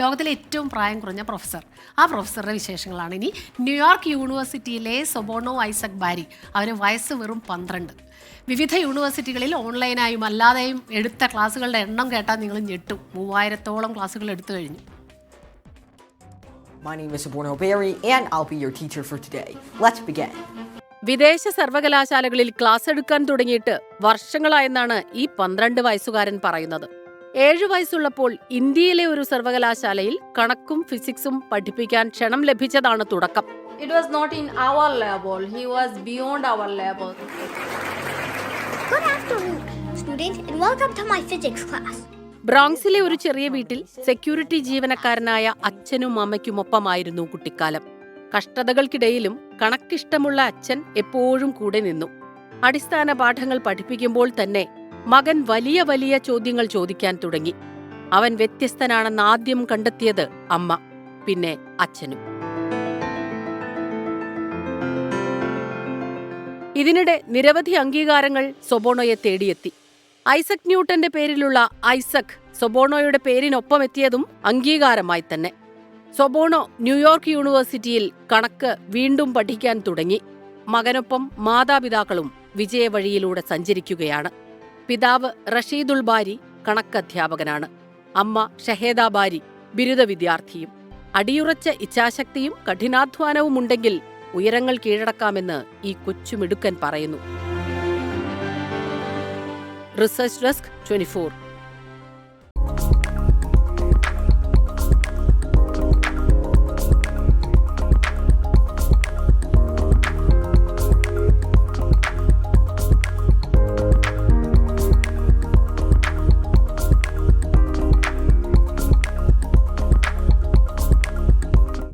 ലോകത്തിലെ ഏറ്റവും പ്രായം കുറഞ്ഞ പ്രൊഫസർ. ആ പ്രൊഫസറുടെ വിശേഷങ്ങളാണ്. ഇനി ന്യൂയോർക്ക് യൂണിവേഴ്സിറ്റിയിലെ സൊബോണോ ഐസക് ബാരി. അവന് വയസ്സ് വെറും പന്ത്രണ്ട്. വിവിധ യൂണിവേഴ്സിറ്റികളിൽ ഓൺലൈനായും അല്ലാതെയും എടുത്ത ക്ലാസ്സുകളുടെ എണ്ണം കേട്ടാൽ നിങ്ങൾ ഞെട്ടും. മൂവായിരത്തോളം ക്ലാസ്സുകൾ എടുത്തു കഴിഞ്ഞു. My name is Saborno Berry, and I'll be your teacher for today. Let's begin. വിദേശ സർവകലാശാലകളിൽ ക്ലാസ് എടുക്കാൻ തുടങ്ങിയിട്ട് വർഷങ്ങളായെന്നാണ് ഈ പന്ത്രണ്ട് വയസ്സുകാരൻ പറയുന്നത്. ഏഴു വയസ്സുള്ളപ്പോൾ ഇന്ത്യയിലെ ഒരു സർവകലാശാലയിൽ കണക്കും ഫിസിക്സും പഠിപ്പിക്കാൻ ക്ഷണം ലഭിച്ചതാണ് തുടക്കം it was not in our lab he was beyond our level. Good afternoon, students, and welcome to my physics class. ബ്രോങ്സിലെ ഒരു ചെറിയ വീട്ടിൽ സെക്യൂരിറ്റി ജീവനക്കാരനായ അച്ഛനും അമ്മയ്ക്കുമൊപ്പമായിരുന്നു കുട്ടിക്കാലം കഷ്ടതകൾക്കിടയിലും കണക്കിഷ്ടമുള്ള അച്ഛൻ എപ്പോഴും കൂടെ നിന്നു അടിസ്ഥാന പാഠങ്ങൾ പഠിപ്പിക്കുമ്പോൾ തന്നെ മകൻ വലിയ വലിയ ചോദ്യങ്ങൾ ചോദിക്കാൻ തുടങ്ങി. അവൻ വ്യത്യസ്തനാണെന്ന് ആദ്യം കണ്ടെത്തിയത് അമ്മ പിന്നെ അച്ഛനും. ഇതിനിടെ നിരവധി അംഗീകാരങ്ങൾ സൊബോണോയെ തേടിയെത്തി. ഐസക് ന്യൂട്ടന്റെ പേരിലുള്ള ഐസക് സൊബോണോയുടെ പേരിനൊപ്പം എത്തിയതും അംഗീകാരമായി തന്നെ. സൊബോണോ ന്യൂയോർക്ക് യൂണിവേഴ്സിറ്റിയിൽ കണക്ക് വീണ്ടും പഠിക്കാൻ തുടങ്ങി. മകനൊപ്പം മാതാപിതാക്കളും വിജയവഴിയിലൂടെ സഞ്ചരിക്കുകയാണ്. പിതാവ് റഷീദുൾ ബാരി കണക്കധ്യാപകനാണ്. അമ്മ ഷഹേദ ബാരി ബിരുദ വിദ്യാർത്ഥിയും. അടിയുറച്ച ഇച്ഛാശക്തിയും കഠിനാധ്വാനവും ഉണ്ടെങ്കിൽ ഉയരങ്ങൾ കീഴടക്കാമെന്ന് ഈ കൊച്ചുമിടുക്കൻ പറയുന്നു. Research desk twenty